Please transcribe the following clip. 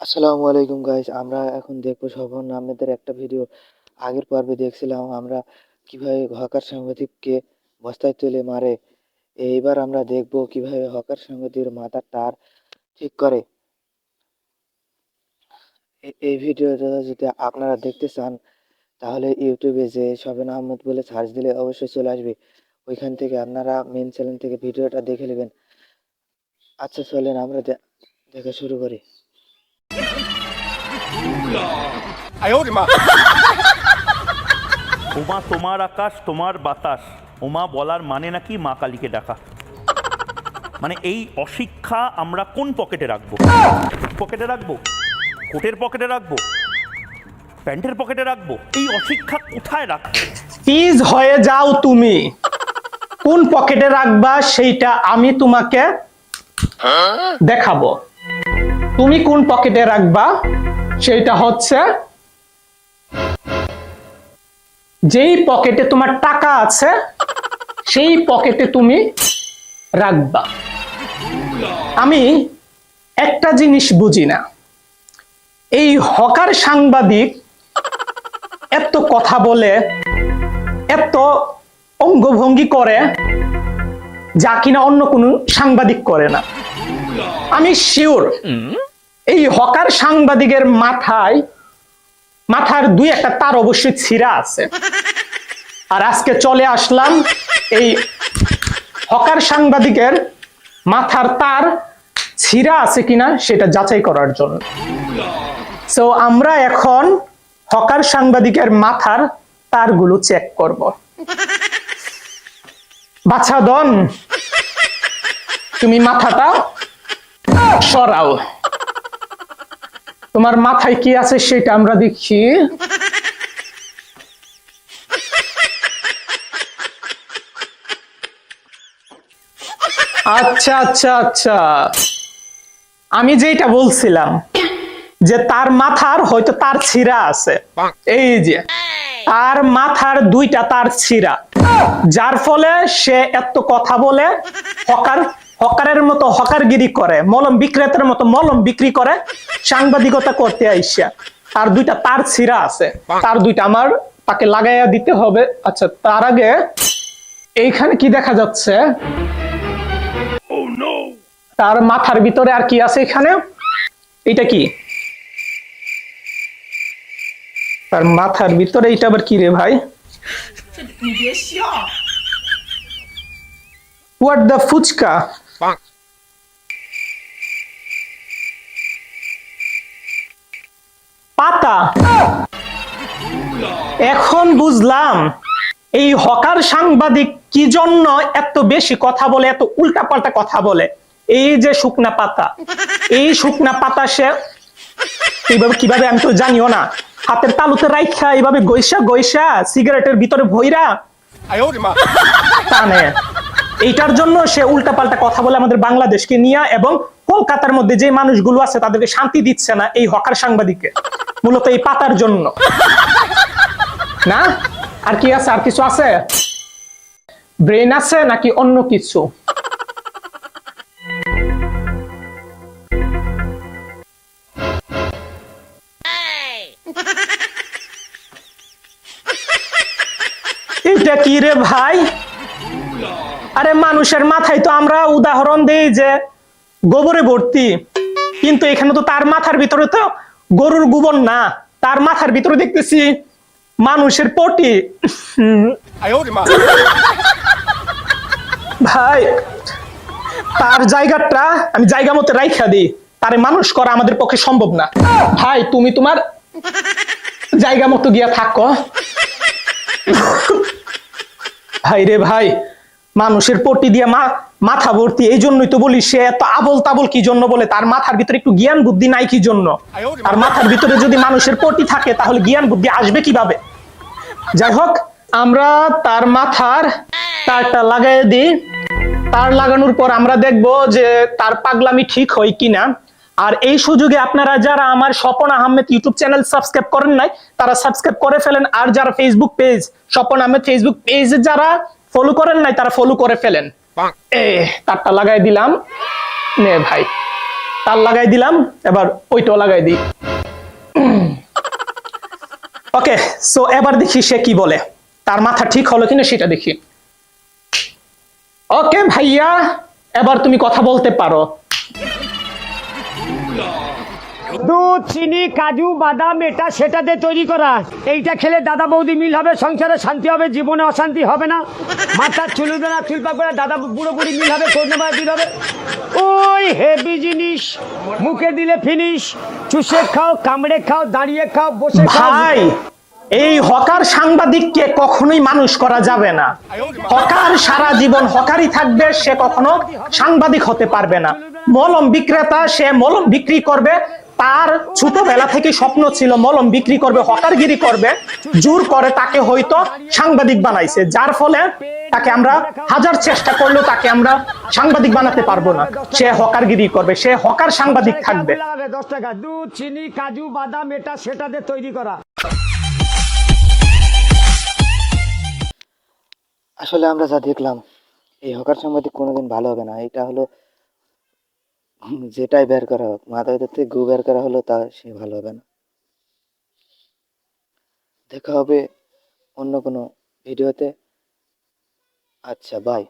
আসসালামু আলাইকুম গাইস আমরা এখন দেখব স্বপন আহমেদের একটা ভিডিও আগের পর্বে দেখছিলাম আমরা কীভাবে হকার সাংবাদিককে বস্তায় তুলে মারে। এইবার আমরা দেখব কীভাবে হকার সাংবাদিকের মাথার তার ঠিক করে। এই ভিডিওটা যদি আপনারা দেখতে চান, তাহলে ইউটিউবে যে স্বপন আহমেদ বলে সার্চ দিলে অবশ্যই চলে আসবে। ওইখান থেকে আপনারা মেন চ্যানেল থেকে ভিডিওটা দেখে নেবেন। আচ্ছা চলেন আমরা দেখা শুরু করি। 哎呦我的妈！ ওমা তোমার আকাশ তোমার বাতাস ওমা বলার মানে নাকি মা কালীকে ডাকা মানে এই অশিক্ষা আমরা কোন পকেটে রাখবো পকেটে রাখবো কোটের পকেটে রাখবো প্যান্টের পকেটে রাখবো এই অশিক্ষা কোথায় রাখবো প্লিজ হয়ে যাও তুমি কোন পকেটে রাখবা সেইটা আমি তোমাকে দেখাবো তুমি কোন পকেটে রাখবা সেইটা হচ্ছে যেই পকেটে তোমার টাকা আছে, সেই পকেটে তুমি রাখবা। আমি একটা জিনিস বুঝি না। এই হকার সাংবাদিক এত কথা বলে, এত অঙ্গভঙ্গি করে, যা কিনা অন্য কোনো সাংবাদিক করে না। আমি শিওর এই হকার সাংবাদিকের মাথায়, মাথার দুই একটা তার অবশ্যই ছিঁড়া আছে। আর আজকে চলে আসলাম এই হকার সাংবাদিকের মাথার তার ছিঁড়া আছে কিনা সেটা যাচাই করার জন্য। সো আমরা এখন হকার সাংবাদিকের মাথার তারগুলো চেক করব। বাছা দন, তুমি মাথাটা সরাও। তোমার মাথায় কি আছে সেটা আমরা দেখি। আচ্ছা আচ্ছা আচ্ছা। আমি যেটা বলছিলাম, যে তার মাথার হয়তো তার ছিঁড়া আছে। এই যে, তার মাথার দুইটা তার ছিঁড়া। যার ফলে সে এত কথা বলে, হকার হকারের মতো হকারগিরি করে, মলম বিক্রেতার মতো মলম বিক্রি করে সাংবাদিকতা করতে আইসা। আর দুইটা তার ছিঁড়া আছে। তার দুইটা আমার তাকে লাগাইয়া দিতে হবে। আচ্ছা তার আগে এইখানে কি দেখা যাচ্ছে? তার মাথার ভিতরে আর কি আছে এখানে? এটা কি? তার মাথার ভিতরে এটা আবার কি রে ভাই? হোয়াট দ্য ফুচকা পাতা। এখন বুঝলাম এই হকার সাংবাদিক কি জন্য এত বেশি কথা বলে এত উল্টাপাল্টা কথা বলে? এই যে শুকনা পাতা এই শুকনা পাতা সে এইভাবে কীভাবে আমি তো জানিও না। হাতের তালুতে রাইখা এইভাবে গৈসা গৈসা সিগারেটের ভিতরে ভৈরা টানে। এইটার জন্য সে উল্টাপাল্টা কথা বলে আমাদের বাংলাদেশকে নিয়ে এবং কলকাতার মধ্যে যে মানুষগুলো আছে তাদেরকে শান্তি দিচ্ছে না এই হকার সাংবাদিককে মূলত এই পাতার জন্য। না? আর কি আছে? আর কিছু আছে? ব্রেন আছে নাকি অন্য কিছু? এটা কি রে ভাই? আরে মানুষের মাথায় তো আমরা উদাহরণ দেই যে গোবরে ভর্তি। কিন্তু এখানে তো তার মাথার ভিতরে তো গরুর গোবর না তার মাথার ভিতরে দেখতেছি মানুষের পটি। ভাই তার জায়গাটা আমি জায়গা মতো রাইখা দিই। তারে মানুষ করা আমাদের পক্ষে সম্ভব না। ভাই তুমি তোমার জায়গা মতো গিয়া থাকো। ভাই রে ভাই মানুষের পট্টি দিয়ে মা, মাথা ভর্তি, এই জন্যই তো বলি, সে এত আবল তাবল কি জন্য বলে? তার মাথার ভিতরে একটু জ্ঞান বুদ্ধি নাই কি জন্য? তার মাথার ভিতরে যদি মানুষের পট্টি থাকে, তাহলে জ্ঞান বুদ্ধি আসবে কীভাবে? যাই হোক, আমরা তার মাথার তারটা লাগাই দিই। তার লাগানোর পর আমরা দেখব যে তার পাগলামি ঠিক হয় কিনা। আর এই সুযোগে আপনারা যারা আমার Swapan Ahmed YouTube channel subscribe করেন নাই, তারা সাবস্ক্রাইব করে ফেলেন। আর যারা Facebook page Swapan Ahmed Facebook page যারা ফলো করেন নাই তারা ফলো করে ফেলেন। এ তারটা লাগাই দিলাম। নে ভাই তার লাগাই দিলাম এবার ওইটাও লাগাই দিই। ওকে সো এবার দেখি সে কি বলে। তার মাথা ঠিক হলো কিনা সেটা দেখি। ওকে ভাইয়া এবার তুমি কথা বলতে পারো। দুধ, চিনি, কাজু, বাদাম, এটা সেটা দিয়ে তৈরি করা। এইটা খেলে দাদা বৌদি মিল হবে, সংসারে শান্তি হবে, জীবনে অশান্তি হবে না। মাথার চুল উঠবে না চুল পাকবে না দাদা বুড়ো বুড়ি মিল হবে কন্যা দিল হবে। ওই হেভি জিনিস, মুখে দিলে ফিনিশ চুষে খাও, কামড়ে খাও, দাঁড়িয়ে খাও, বসে খাও। এই হকার সাংবাদিককে কখনোই মানুষ করা যাবে না। হকার সারা জীবন হকারই থাকবে, সে কখনো সাংবাদিক হতে পারবে না। মলম বিক্রেতা, সে মলম বিক্রি করবে তার ছোটবেলা থেকে স্বপ্ন ছিল মলম বিক্রি করবে হকারগিরি করবে জোর করে তাকে হয়তো সাংবাদিক বানাইছে যার ফলে তাকে আমরা হাজার চেষ্টা করলেও তাকে আমরা সাংবাদিক বানাতে পারব না। সে হকারগিরি করবে সে হকার সাংবাদিক থাকবে। দশ টাকা দুধ চিনি কাজু বাদাম এটা সেটা দিয়ে তৈরি করা। আসলে আমরা যা দেখলাম এই হকার সাংবাদিক কোনোদিন ভালো হবে না। এটা হলো যেটাই বের করা হোক মাথা ভেতর থেকে গু বের করা হলো তা সে ভালো হবে না। দেখা হবে অন্য কোনো ভিডিওতে। আচ্ছা বাই